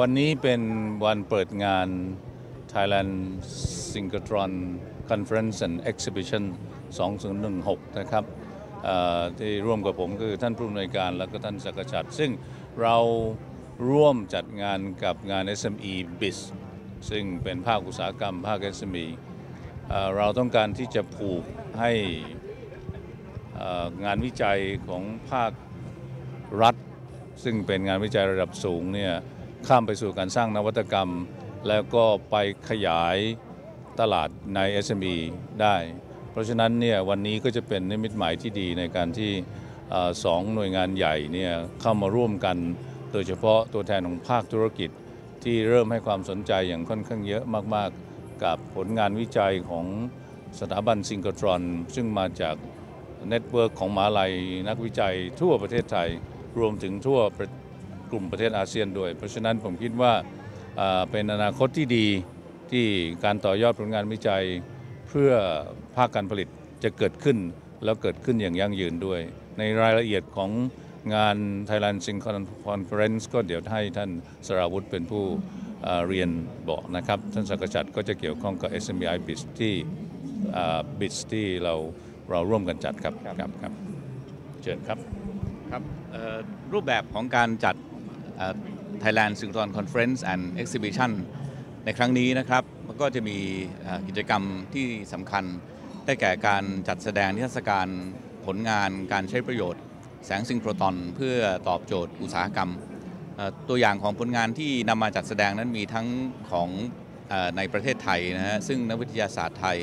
วันนี้เป็นวันเปิดงาน Thailand Synchrotron Conference and Exhibition 2016 นะครับที่ร่วมกับผมคือท่านผู้อำนวยการและก็ท่านสักชัดซึ่งเราร่วมจัดงานกับงาน SME BIZ ซึ่งเป็นภาคอุตสาหกรรมภาค SME เอ่อเราต้องการที่จะผูกให้งานวิจัยของภาครัฐ ซึ่งเป็นงานวิจัยระดับสูงเนี่ย ข้ามไปสู่การสร้างนวัตกรรม แล้วก็ไปขยายตลาดใน SME ได้ เพราะฉะนั้นเนี่ยวันนี้ก็จะเป็นนิมิตหมายที่ดีในการที่สองหน่วยงานใหญ่เนี่ยเข้ามาร่วมกัน โดยเฉพาะตัวแทนของภาคธุรกิจที่เริ่มให้ความสนใจอย่างค่อนข้างเยอะมาก ๆ กับผลงานวิจัยของสถาบันซิงโครตรอน ซึ่งมาจากเน็ตเวิร์กของมหาลัยนักวิจัยทั่วประเทศไทย รวมถึงทั่ว กลุ่มประเทศอาเซียนด้วย เพราะฉะนั้นผมคิดว่าเป็นอนาคตที่ดีที่การต่อยอดผลงานวิจัย เพื่อภาคการผลิตจะเกิดขึ้นแล้วเกิดขึ้นอย่างยั่งยืนด้วย ในรายละเอียดของงาน Thailand Synchron Conference ก็เดี๋ยวให้ท่านสราวุธเป็นผู้เรียนบอกนะครับ ท่านสักชัดก็จะเกี่ยวข้องกับ SMI BIZ ที่เอ่อ BIZ ที่เราเราร่วมกันจัดครับครับครับเชิญครับครับรูปแบบของการจัด Thailand Synchron Conference and Exhibition ในครั้งนี้นะครับมันก็จะมีกิจกรรมที่สำคัญ ได้แก่การจัดแสดงนิทรรศการผลงานการใช้ประโยชน์ แสงซิงโครตอนเพื่อตอบโจทย์อุตสาหกรรม ตัวอย่างของผลงานที่นำมาจัดแสดงนั้นมีทั้งของในประเทศไทยนะฮะซึ่งนักวิทยาศาสตร์ไทย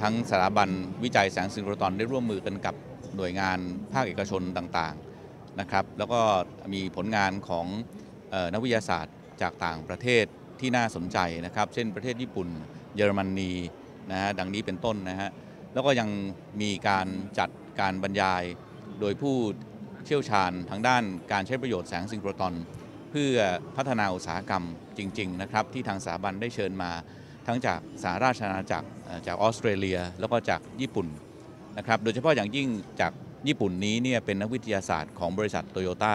ทั้งสถาบันวิจัยแสงซิงโครตอนได้ร่วมมือกันกับหน่วยงานภาคเอกชนต่างๆ นะครับแล้วก็มีผลงานของออนักวิทยาศาสตร์จากต่างประเทศที่น่าสนใจนะครับ เช่นประเทศญี่ปุ่น เยอรมนีนะฮะดังนี้เป็นต้นนะฮะแล้วก็ยังมีการจัดการบรรยายโดยผู้เชี่ยวชาญทางด้านการใช้ประโยชน์แสงซิงโครตอนเพื่อพัฒนาอุตสาหกรรมจริง ๆ นะครับ ที่ทางสถาบันได้เชิญมาทั้งจากสหราชอาณาจักรจากออสเตรเลีย แล้วก็จากญี่ปุ่นนะครับโดยเฉพาะอย่างยิ่งจาก ญี่ปุ่นนี้เนี่ยเป็นนักวิทยาศาสตร์ของบริษัทโตโยต้า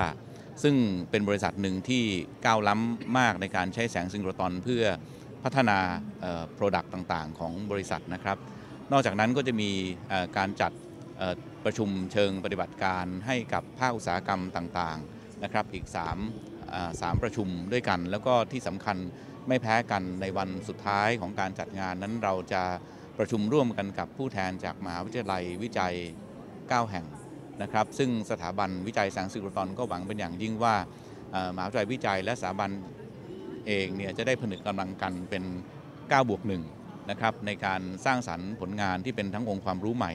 ซึ่งเป็นบริษัทหนึ่งที่ก้าวล้ำมากในการใช้แสงซิงโครตอนเพื่อพัฒนาโปรดักต์ต่างๆ ของบริษัทนะครับ นอกจากนั้นก็จะมีการจัดประชุมเชิงปฏิบัติการให้กับภาคอุตสาหกรรมต่างๆนะครับ อีก3อ่าสามประชุมด้วยกัน แล้วก็ที่สำคัญไม่แพ้กันในวันสุดท้ายของการจัดงานนั้นเราจะประชุมร่วมกันกับผู้แทนจากมหาวิทยาลัยวิจัย 9 แห่ง นะครับ ซึ่งสถาบันวิจัยแสงซิงโครตอนก็หวังเป็นอย่างยิ่งว่ามหาวิทยาลัยวิจัย และสถาบันเองเนี่ยจะได้ผนึกกำลังกันเป็น9บวก1นะครับในการสร้างสรรค์ผลงานที่เป็นทั้งองค์ความรู้ใหม่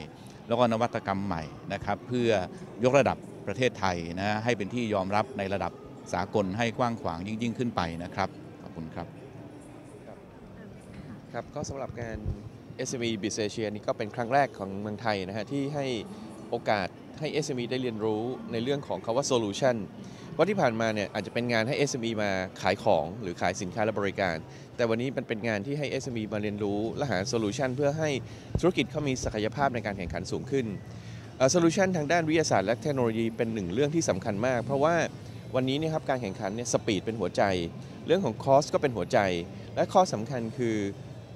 แล้วก็นวัตกรรมใหม่นะครับเพื่อยกระดับประเทศไทยนะให้เป็นที่ยอมรับในระดับสากลให้กว้างขวางยิ่งยิ่งขึ้นไปนะครับ ขอบคุณครับ ครับก็สำหรับงาน SME b i z Asia นี่ก็เป็นครั้งแรกของเมืองไทยนะฮะที่ให้โอกาส ให้ SME ได้เรียนรู้ในเรื่องของคาว่า solution เพราะที่ผ่านมาเนี่ยอาจจะเป็นงานให้ SME มาขายของหรือขายสินค้าและบริการ แต่วันนี้มันเป็นงานที่ให้ SME มาเรียนรู้และหา solution เพื่อให้ธุรกิจเขามีศักยภาพในการแข่งขันสูงขึ้นโซลูชันทางด้านวิทยาศาสตร์และเทคโนโลยีเป็นหนึ่งเรื่องที่สำคัญมาก เพราะว่าวันนี้เนี่ยครับการแข่งขันเนี่ยสปีดเป็นหัวใจ เรื่องของคอสก็เป็นหัวใจ และข้อสำคัญคือ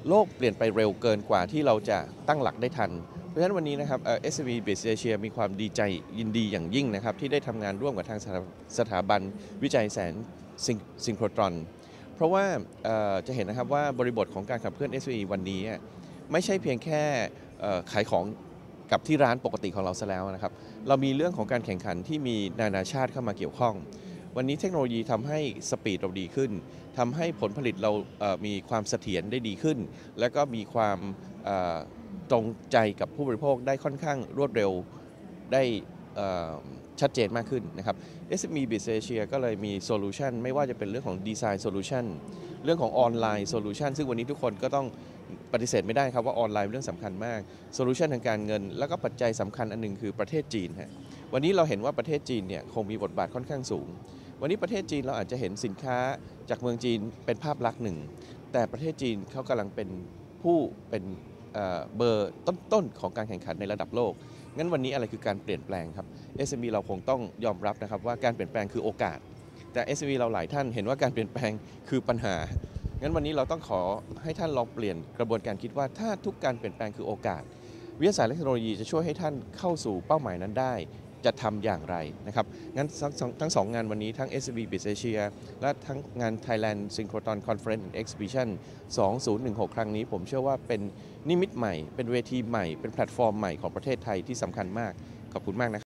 โลกเปลี่ยนไปเร็วเกินกว่าที่เราจะตั้งหลักได้ทัน ราะฉะนั้นวันนี้นะครับเอ่อ SME Base Asia มีความดีใจยินดีอย่างยิ่งนะครับที่ได้ทำงานร่วมกับทางสถาสถาบันวิจัยแสงซิงโครตรอน เพราะว่าจะเห็นนะครับว่าบริบทของการขับเคลื่อน SME วันนี้ไม่ใช่เพียงแค่ขายของกับที่ร้านปกติของเราซะแล้วนะครับ เรามีเรื่องของการแข่งขันที่มีนานาชาติเข้ามาเกี่ยวข้อง วันนี้เทคโนโลยีทำให้สปีดเราดีขึ้นทำให้ผลผลิตเรามีความเสถียรได้ดีขึ้น แล้วก็มีความ ตรงใจกับผู้บริโภคได้ค่อนข้างรวดเร็วได้ชัดเจนมากขึ้นนะครับ SME b i z Asia ก็เลยมีโซลูชันไม่ว่าจะเป็นเรื่องของดีไซน์โซลูชันเรื่องของออนไลน์โซลูชันซึ่งวันนี้ทุกคนก็ต้องปฏิเสธไม่ได้ครับว่าออนไลน์เป็นเรื่องสำคัญมากโซลูชันทางการเงิน แล้วก็ปัจจัยสำคัญอันหนึงคือประเทศจีนฮะวันนี้เราเห็นว่าประเทศจีนเนี่ยคงมีบทบาทค่อนข้างสูง วันนี้ประเทศจีนเราอาจจะเห็นสินค้าจากเมืองจีนเป็นภาพลักษณ์หนึ่ง แต่ประเทศจีนเขากำลังเป็นผู้เป็น เบอร์ต้นๆของการแข่งขันในระดับโลก งั้นวันนี้อะไรคือการเปลี่ยนแปลงครับ SME เราคงต้องยอมรับนะครับว่าการเปลี่ยนแปลงคือโอกาส แต่ SME เราหลายท่านเห็นว่าการเปลี่ยนแปลงคือปัญหา งั้นวันนี้เราต้องขอให้ท่านลองเปลี่ยนกระบวนการคิดว่าถ้าทุกการเปลี่ยนแปลงคือโอกาส วิทยาศาสตร์และเทคโนโลยีจะช่วยให้ท่านเข้าสู่เป้าหมายนั้นได้ จะทำอย่างไรนะครับงั้นทั้งสองงานวันนี้ทั้ง SME b i z Asia และทั้งงาน Thailand Synchrotron Conference and Exhibition 2016 ครั้งนี้ ผมเชื่อว่าเป็นนิมิตใหม่ เป็นเวทีใหม่ เป็นแพลตฟอร์มใหม่ของประเทศไทยที่สำคัญมาก ขอบคุณมากนะครับ